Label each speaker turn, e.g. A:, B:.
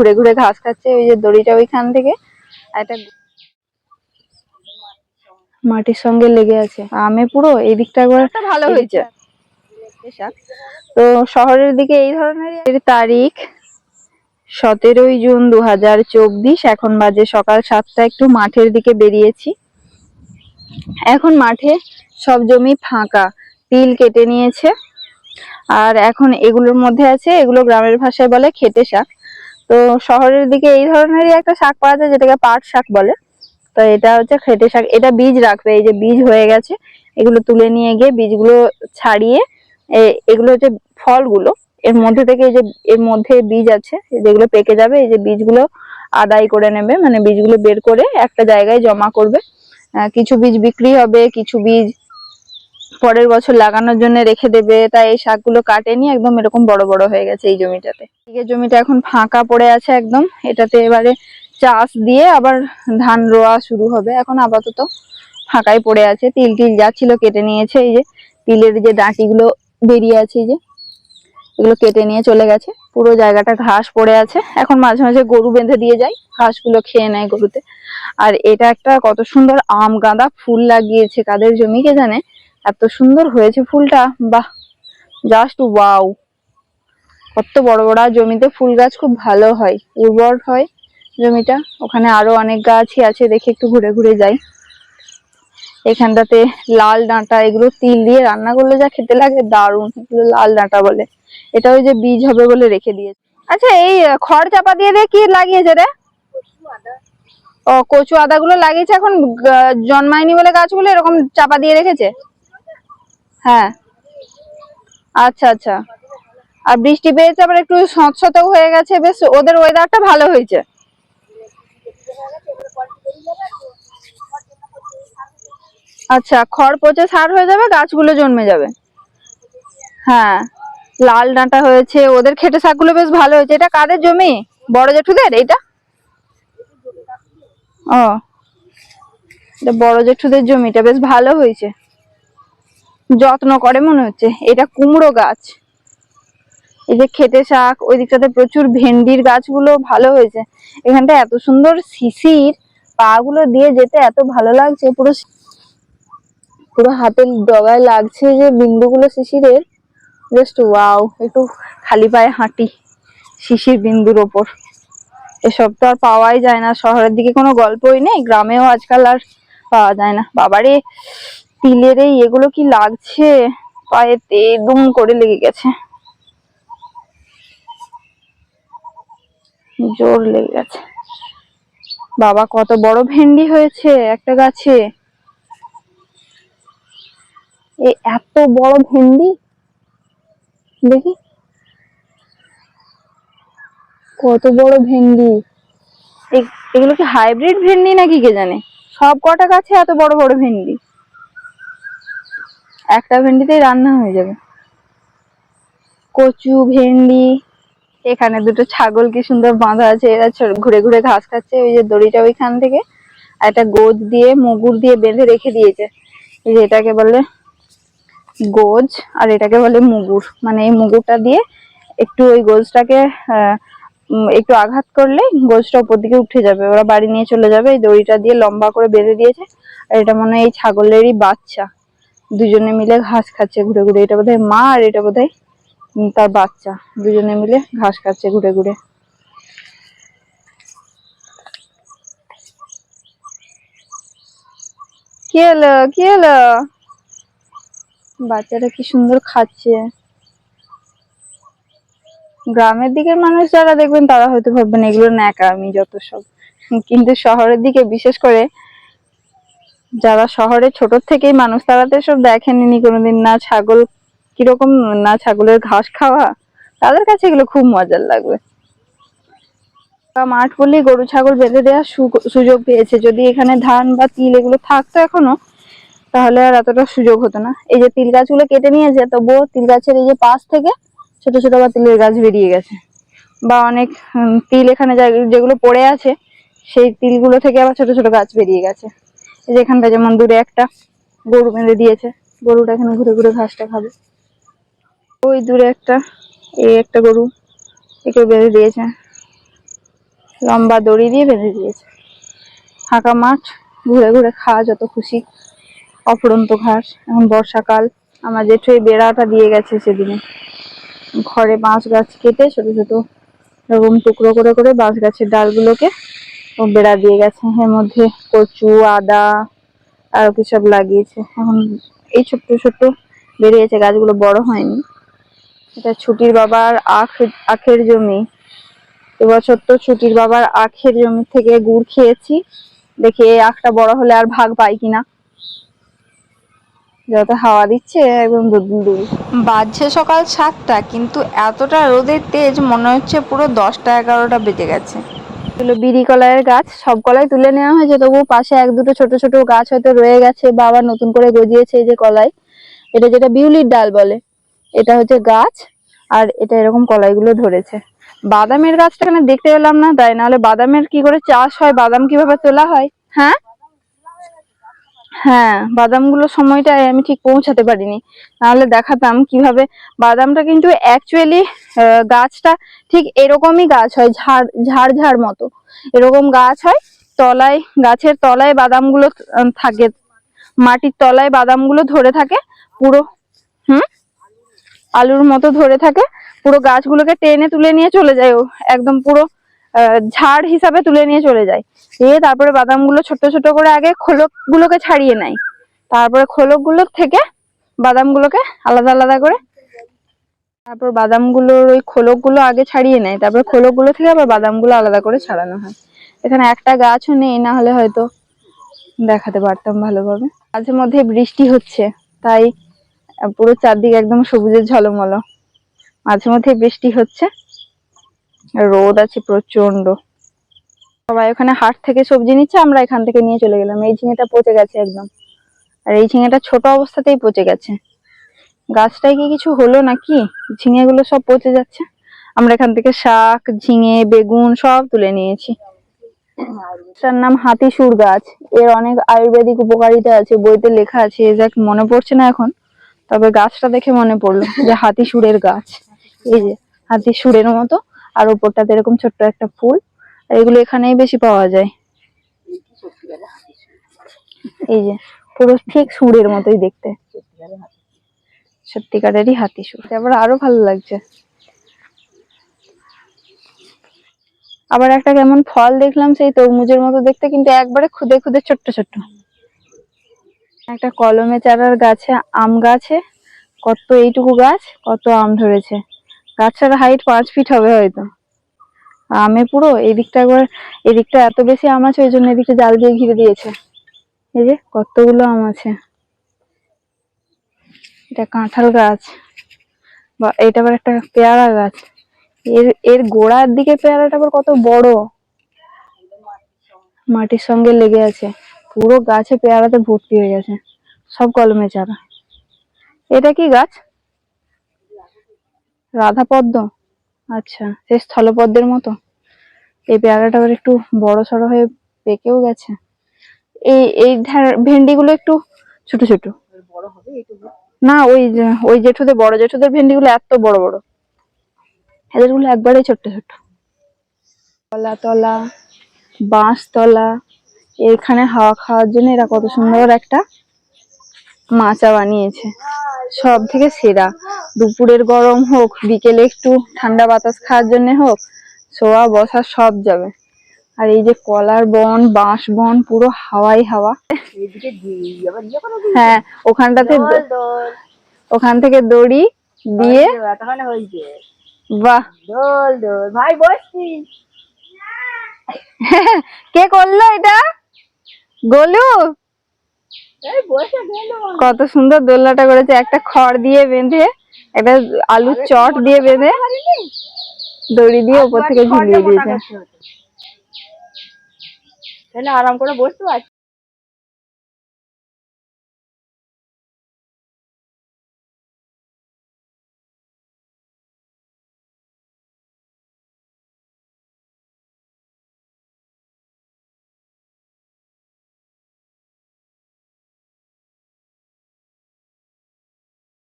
A: ঘুরে ঘুরে ঘাস খাচ্ছে ওই যে দড়িটা ওইখান থেকে। একটা মাটির সঙ্গে লেগে আছে। আমে পুরো এই দিকটা একবার ভালো হয়েছে। তো শহরের দিকে এই ধরনের তারিখ সতেরোই জুন দু হাজার চব্বিশ। এখন বাজে সকাল সাতটা একটু মাঠের দিকে বেরিয়েছি। এখন মাঠে সব জমি ফাঁকা তিল কেটে নিয়েছে। আর এখন এগুলোর মধ্যে আছে এগুলো গ্রামের ভাষায় বলে খেটে শাক তো শহরের দিকে এই ধরনেরই একটা শাক পাওয়া যায় যেটাকে পাট শাক বলে। তো এটা হচ্ছে খেটে শাক। এটা বীজ রাখবে, এই যে বীজ হয়ে গেছে, এগুলো তুলে নিয়ে গিয়ে বীজগুলো ছাড়িয়ে এগুলো হচ্ছে ফলগুলো। এর মধ্যে থেকে এই যে, এর মধ্যে বীজ আছে, যেগুলো পেকে যাবে, এই যে বীজগুলো আদায় করে নেবে মানে বীজগুলো বের করে একটা জায়গায় জমা করবে। কিছু বীজ বিক্রি হবে, কিছু বীজ পরের বছর লাগানোর জন্য রেখে দেবে, তাই এই শাকগুলো কাটেনি, একদম এরকম বড় বড় হয়ে গেছে এই জমিটাতে। এই জমিটা এখন ফাঁকা পড়ে আছে একদম, এটাতে এবারে চাষ দিয়ে আবার ধান রোয়া শুরু হবে, এখন আপাতত ফাঁকাই পড়ে আছে, তিল টিল যা ছিল কেটে নিয়েছে, এই যে তিলের যে ডাঁটিগুলো বেরিয়ে আছে, এই যে এগুলো কেটে নিয়ে চলে গেছে, পুরো জায়গাটা ঘাস পড়ে আছে, এখন মাঝে মাঝে গরু বেঁধে দিয়ে যায় ঘাসগুলো খেয়ে নেয় গরুতে। আর এটা একটা কত সুন্দর আম গাঁদা ফুল লাগিয়েছে কাদের জমি কে জানে এত সুন্দর হয়েছে ফুলটা, বাহ জাস্ট ওয়াও কত বড় বড় জমিতে ফুল গাছ খুব ভালো হয়, উর্বর হয় জমিটা। ওখানে আরও অনেক গাছই আছে, দেখে একটু ঘুরে ঘুরে যাই। এখানটাতে লাল ডাঁটা, এগুলো তিল দিয়ে রান্না করলে যা খেতে লাগে, দারুণ, এগুলো লাল ডাঁটা বলে। এটা ওই যে বীজ হবে বলে রেখে দিয়েছে। আচ্ছা এই খড় চাপা দিয়ে দিয়ে কি লাগিয়েছে রে? ও, কচু আদাগুলো লাগিয়েছে এখন জন্মায়নি বলে গাছগুলো এরকম চাপা দিয়ে রেখেছে? হ্যাঁ। আচ্ছা আচ্ছা। আর বৃষ্টি পেয়েছে, আবার একটু স্বচ্ছতাও হয়ে গেছে, বেশ ওদের ওয়েদারটা ভালো হয়েছে। আচ্ছা খড় পচে সার হয়ে যাবে, গাছগুলো জন্মে যাবে। হ্যাঁ লাল ডাঁটা হয়েছে, ওদের খেটে শাকগুলো বেশ ভালো হয়েছে। এটা কাদের জমি? বড় জেঠুদের এটা ও বড় জেঠুদের জমিটা বেশ ভালো হয়েছে। যত্ন করে মনে হচ্ছে। এটা কুমড়ো গাছ। এই যে খেতে শাক, ওই দিকটাতে প্রচুর ভেন্ডির গাছগুলো ভালো হয়েছে। এখানটা এত সুন্দর শিশির পা গুলো দিয়ে যেতে এত ভালো লাগছে, পুরো পুরো হাতের ডগায় লাগছে যে বিন্দুগুলো শিশিরের। জাস্ট ওয়াও, একটু খালি পায়ে হাঁটি শিশির বিন্দুর ওপর। এসব তো আর পাওয়াই যায় না। শহরের দিকে কোনো গল্পই নেই, গ্রামেও আজকাল আর পাওয়া যায় না। বাবারে তিলের এই এগুলো কি লাগছে? পায়ে তে দুম করে লেগে গেছে। জোর লেগে গেছে। বাবা, কত বড় ভেন্ডি হয়েছে একটা গাছে। এই এত বড় ভেন্ডি? দেখি। কত বড় ভেন্ডি। এ- এগুলো কি হাইব্রিড ভেন্ডি নাকি কে জানে? সব কটা গাছে এত বড় বড় ভেন্ডি। একটা ভেন্ডিতেই রান্না হয়ে যাবে। কচু, ভেন্ডি, এখানে দুটো ছাগল কি সুন্দর বাঁধা আছে, এরা ঘুরে ঘুরে ঘাস খাচ্ছে, ওই যে দড়িটা ওইখান থেকে, আর একটা গোজ দিয়ে, মুগুর দিয়ে বেঁধে রেখে দিয়েছে। এই যে এটাকে বলে গোজ, আর এটাকে বলে মুগুর। মানে এই মুগুরটা দিয়ে একটু ওই গোজটাকে একটু আঘাত করলে গোজটা উপর দিকে উঠে যাবে। ওরা বাড়ি নিয়ে চলে যাবে, এই দড়িটা দিয়ে লম্বা করে বেঁধে দিয়েছে, আর এটা মনে হয় এই ছাগলেরই বাচ্চা। দুজনে মিলে ঘাস খাচ্ছে ঘুরে ঘুরে। এটা বোধহয় মা আর এটা বোধহয় তার বাচ্চা। দুজনে মিলে ঘাস খাচ্ছে ঘুরে ঘুরে। কি হলো? কি হলো? বাচ্চাটা কি সুন্দর খাচ্ছে। গ্রামের দিকের মানুষ যারা দেখবেন তারা হয়তো ভাববেন এগুলো ন্যাকা আমি যত সব। কিন্তু শহরের দিকে বিশেষ করে যারা শহরে ছোট থেকেই মানুষ, তারা তো সব দেখেনি কোনোদিন, না ছাগল কীরকম, না ছাগলের ঘাস খাওয়া। তাদের কাছে এগুলো খুব মজার লাগবে। বা মাঠ বললেই গরু, ছাগল বেঁধে দেওয়ার সুযোগ পেয়েছে। যদি এখানে ধান বা তিল এগুলো থাকতো এখনও, তাহলে আর এতটা সুযোগ হতো না। এই যে তিল গাছগুলো কেটে নিয়েছে, তবুও তিল গাছের এই যে পাশ থেকে ছোট ছোট আবার তিলের গাছ বেরিয়ে গেছে। বা অনেক তিল এখানে যেগুলো পড়ে আছে, সেই তিলগুলো থেকে আবার ছোট ছোট গাছ বেরিয়ে গেছে। এই যে এখানটা যেমন দূরে একটা গরু বেঁধে দিয়েছে, গরুটা এখানে ঘুরে ঘুরে ঘাসটা খাবে। ওই দূরে একটা, এই একটা গরু একে বেঁধে দিয়েছে। লম্বা দড়ি দিয়ে বেঁধে দিয়েছে। ফাঁকা মাঠ, ঘুরে ঘুরে খাওয়া যত খুশি। অফুরন্ত ঘাস, এখন বর্ষাকাল আমার জেঠু এই বেড়াটা দিয়ে গেছে সেদিনে। ঘরে বাঁশ গাছ কেটে ছোট ছোট এরকম টুকরো করে করে বাঁশ গাছের ডালগুলোকে বেড়া দিয়ে গেছে। এর মধ্যে কচু, আদা, আরও কি সব লাগিয়েছে। এখন এই ছোট্ট ছোট্ট বেরিয়েছে, গাছগুলো বড় হয়নি। এটা ছুটির বাবার আখ, আখের জমি। এবছর তো ছুটির বাবার আখের জমি থেকে গুড় খেয়েছি। দেখি এই আখটা বড় হলে আর ভাগ পাই কিনা। যত হাওয়া দিচ্ছে, একদম দুই বাজছে সকাল সাতটা, কিন্তু এতটা রোদের তেজ মনে হচ্ছে পুরো দশটা এগারোটা বেজে গেছে। বিড়ি কলাইয়ের গাছ, সব কলাই তুলে নেওয়া হয়েছে, তবুও পাশে এক দুটো ছোট ছোট গাছ হয়তো রয়ে গেছে বা আবার নতুন করে গজিয়েছে এই যে কলাই। এটা যেটা বিউলির ডাল বলে, এটা হচ্ছে গাছ, আর এটা এরকম কলাইগুলো ধরেছে। বাদামের গাছটা এখানে দেখতে পেলাম না, তাই নাহলে বাদামের কি করে চাষ হয়, বাদাম কীভাবে তোলা হয়? হ্যাঁ? হ্যাঁ বাদামগুলো সময়টায় আমি ঠিক পৌঁছাতে পারিনি। নাহলে দেখাতাম কীভাবে বাদামটা কিন্তু অ্যাকচুয়ালি গাছটা ঠিক এরকমই গাছ হয়, ঝাড় ঝাড় ঝাড় মতো। এরকম গাছ হয়, তলায়, গাছের তলায় বাদামগুলো থাকে। মাটির তলায় বাদামগুলো ধরে থাকে, পুরো, হুম? আলুর মতো ধরে থাকে, পুরো গাছগুলোকে টেনে তুলে নিয়ে চলে যায় ও। একদম পুরো ঝাড় হিসাবে তুলে নিয়ে চলে যায়। দিয়ে তারপরে বাদামগুলো ছোট ছোট করে আগে খোলক গুলোকে ছাড়িয়ে নেয়। তারপরে খোলকগুলো থেকে বাদামগুলোকে আলাদা আলাদা করে তারপর বাদামগুলোর ওই খোলকগুলো আগে ছাড়িয়ে নেয়। তারপর খোলকগুলো থেকে আবার বাদামগুলো আলাদা করে ছাড়ানো হয়। এখানে একটা গাছও নেই, না হলে হয়তো দেখাতে পারতাম ভালোভাবে। মাঝে মধ্যে বৃষ্টি হচ্ছে, তাই পুরো চারদিকে একদম সবুজের ঝলমল। মাঝে মধ্যে বৃষ্টি হচ্ছে। রোদ আছে প্রচণ্ড সবাই ওখানে হাট থেকে সবজি নিচ্ছে, আমরা এখান থেকে নিয়ে চলে গেলাম। এই ঝিঙেটা পচে গেছে একদম। আর এই ঝিঙেটা ছোট অবস্থাতেই পচে গেছে। গাছটায় কি কিছু হলো নাকি? ঝিঙেগুলো সব পচে যাচ্ছে। আমরা এখান থেকে শাক, ঝিঙে, বেগুন সব তুলে নিয়েছি। তার নাম হাতিসুর গাছ। এর অনেক আয়ুর্বেদিক উপকারিতা আছে, বইতে লেখা আছে, এক্সাক্ট মনে পড়ছে না এখন, তবে গাছটা দেখে মনে পড়ল যে হাতিসুরের গাছ। এই যে হাতিসুরের মতো আর উপরটাতে এরকম ছোট্ট একটা ফুল। আর এগুলো এখানেই বেশি পাওয়া যায়। এই যে, পুরো ঠিক সুরের মতোই দেখতে। সত্যিকারেরই হাতি সুর এবার আরও ভালো লাগছে। আবার একটা কেমন ফল দেখলাম সেই তরমুজের মতো দেখতে, কিন্তু একবারে খুদে খুদে ছোট্ট ছোট্ট। একটা কলমে চারার গাছে আম গাছে, কত এইটুকু গাছ, কত আম ধরেছে। গাছটার হাইট পাঁচ ফিট হবে হয়তো। আমে পুরো এদিকটা একবার, এদিকটা এত বেশি আম আছে, ওই জন্য এদিকটা জাল দিয়ে ঘিরে দিয়েছে। এই যে কতগুলো আম আছে। এটা কাঁঠাল গাছ। বা এটা আবার একটা পেয়ারা গাছ। এর এর গোড়ার দিকে পেয়ারাটা আবার কত বড়। মাটির সঙ্গে লেগে আছে। পুরো গাছে পেয়ারাতে ভর্তি হয়ে গেছে। সব কলমে চারা। এটা কি গাছ? রাধা পদ্ম আচ্ছা সে স্থলপদ্মের মতো? এই পেয়ারাটা আবার একটু বড় সড়ো হয়ে পেকেও গেছে। এই এই ভেন্ডি গুলো একটু ছোট ছোট। না, ওই ওই জেঠুদের, বড় জেঠুদের ভেন্ডি গুলো এত বড় বড়। এদেরগুলো একবারেই ছোট্ট ছোট তলা তলা বাঁশ তলা এখানে হাওয়া খাওয়ার জন্য এরা কত সুন্দর একটা মাচা বানিয়েছে। সব থেকে সেরা। দুপুরের গরম হোক বিকেলে একটু ঠান্ডা বাতাস খাওয়ার জন্য হোক শোয়া বসা সব যাবে। আর এই যে কলার বন বাঁশ বন পুরো হাওয়াই হাওয়া। হ্যাঁ ওখানটাতে ওখান থেকে দড়ি দিয়ে বাহ।
B: ভাই বসছি।
A: কে করল এটা?
B: গেল?
A: কত সুন্দর দোলনাটা করেছে। একটা খড় দিয়ে বেঁধে একটা আলুর চট দিয়ে বেঁধে দড়ি দিয়ে উপর থেকে ঝুলিয়ে দিয়েছে।
B: তাহলে আরাম করে বসতে পারছি।